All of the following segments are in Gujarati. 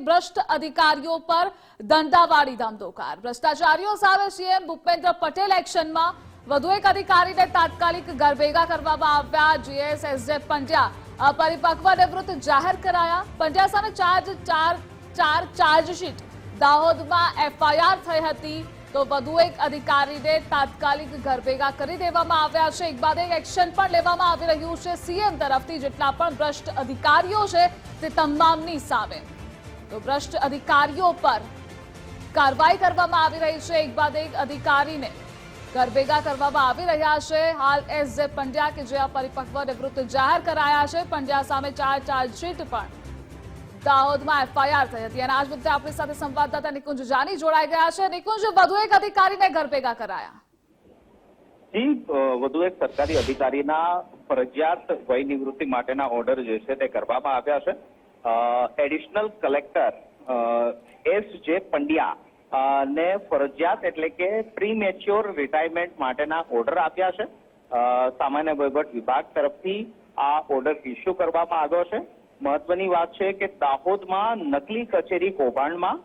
ભ્રષ્ટ અધિકારીઓ પર દંડાવાળી ધમધોકાર. ભ્રષ્ટાચારીઓ સામે સીએમ ભૂપેન્દ્ર પટેલ એક્શનમાં. વધુ એક અધિકારીને તાત્કાલિક ઘરભેગા કરવામાં આવ્યા. જીએસ એસજે પંડ્યા અપરિપક્વ નિવૃત્ત જાહેર કરાયા. પંડ્યા સામે ચાર્જ ચાર ચાર ચાર્જશીટ. દાહોદમાં એફઆઈઆર થઈ હતી. તો વધુ એક અધિકારીને તાત્કાલિક ઘરભેગા કરી દેવામાં આવ્યા છે. એક બાદ એક એક્શન પણ લેવામાં આવી રહ્યું છે. સીએમ તરફથી જેટલા પણ ભ્રષ્ટ અધિકારીઓ છે તે તમામની સામે. તો ભ્રષ્ટ અધિકારીઓ પર કાર્યવાહી કરવામાં આવી રહી છે. એક બાદ એક અધિકારીને ઘરભેગા કરવામાં આવી રહ્યા છે. હાલ એસ જે પંડ્યા કે જે આ પરિપક્વ નિવૃત્ત જાહેર કરાયા છે. પંડ્યા સામે ચાર ચાર્જશીટ પણ દાહોદમાં એફઆઈઆર થઈ હતી. અને આજ મુદ્દે આપણી સાથે સંવાદદાતા નિકુંજ જાની જોડાઈ ગયા છે. નિકુંજ, વધુ એક અધિકારીને ઘરભેગા કરાયા. જી વધુ એક સરકારી અધિકારીના ફરજિયાત વય નિવૃત્તિ માટેના ઓર્ડર જે છે તે કરવામાં આવ્યા છે. એડિશનલ કલેક્ટર એસ જે પંડ્યા ને ફરજિયાત એટલે કે પ્રી મેચ્યોર રિટાયરમેન્ટ માટેના ઓર્ડર આપ્યા છે. સામાન્ય વહીવટ વિભાગ તરફથી આ ઓર્ડર ઇસ્યુ કરવામાં આવ્યો છે. મહત્વની વાત છે કે દાહોદમાં નકલી કચેરી કૌભાંડમાં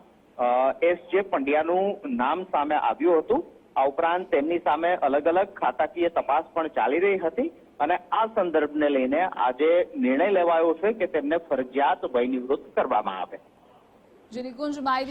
એસ જે પંડ્યાનું નામ સામે આવ્યું હતું. આ ઉપરાંત તેમની સામે અલગ અલગ ખાતાકીય તપાસ પણ ચાલી રહી હતી. અને આ સંદર્ભને લઈને આજે નિર્ણય લેવાયો છે કે તેમને ફરજિયાત વય નિવૃત્ત કરવામાં આવે. જે નિકુંજ માહિતી